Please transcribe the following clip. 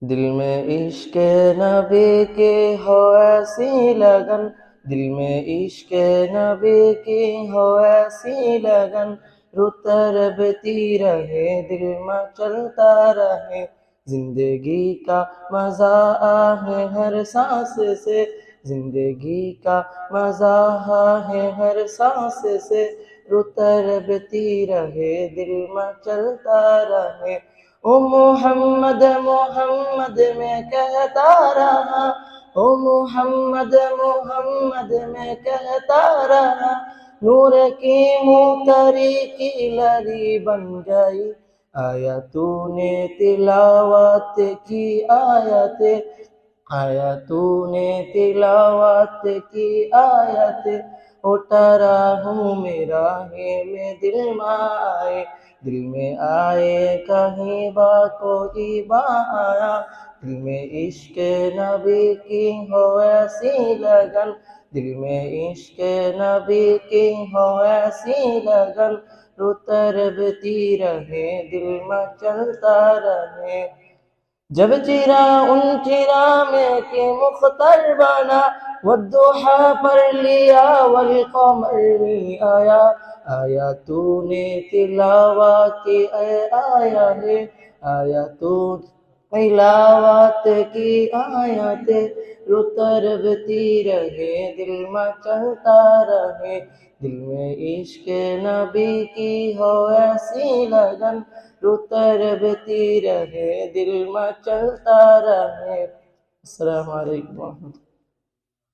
دل میں عشق نبی کی ہو ایسی لگن۔ دل میں عشق نبی کی ہو ایسی لگن۔ رتربتی رہے، دل میں چلتا رہے۔ زندگی کا مزہ آئے ہر سانس سے۔ زندگی کا مزہ آئے ہر سانس سے رتربتی رہے، دل میں چلتا رہے۔ او محمد محمد میں کہتا رہا۔ او محمد محمد میں کہتا رہا۔ نور کی موتری کی لری بن گئی آیا تو نے تلاوت کی آیت آیا تو نے تلاوت کی آیت اٹھارا ہوں میرا ہے میں دل میں آئے دل میں آئے کہیں با کوئی با آیا دل میں عشق نبی کی ہو ایسی لگن دل میں عشق نبی کی ہو ایسی لگن رتربتی رہے دل میں چلتا رہے جب چرا ان چرا میں کہ مختر بنا والدوحا پر لیا، والقمر میں آیا۔ آیا تو نے تلاوات کی، اے آیا ہے آیا تو تلاوات کی آیت رتربتی رہے، دل میں چلتا رہے۔ دل میں عشق نبی کی ہو، ایسی لگن۔ رہے دل میں چلتا رہے۔ السلام علیکم ورحمۃ اللہ۔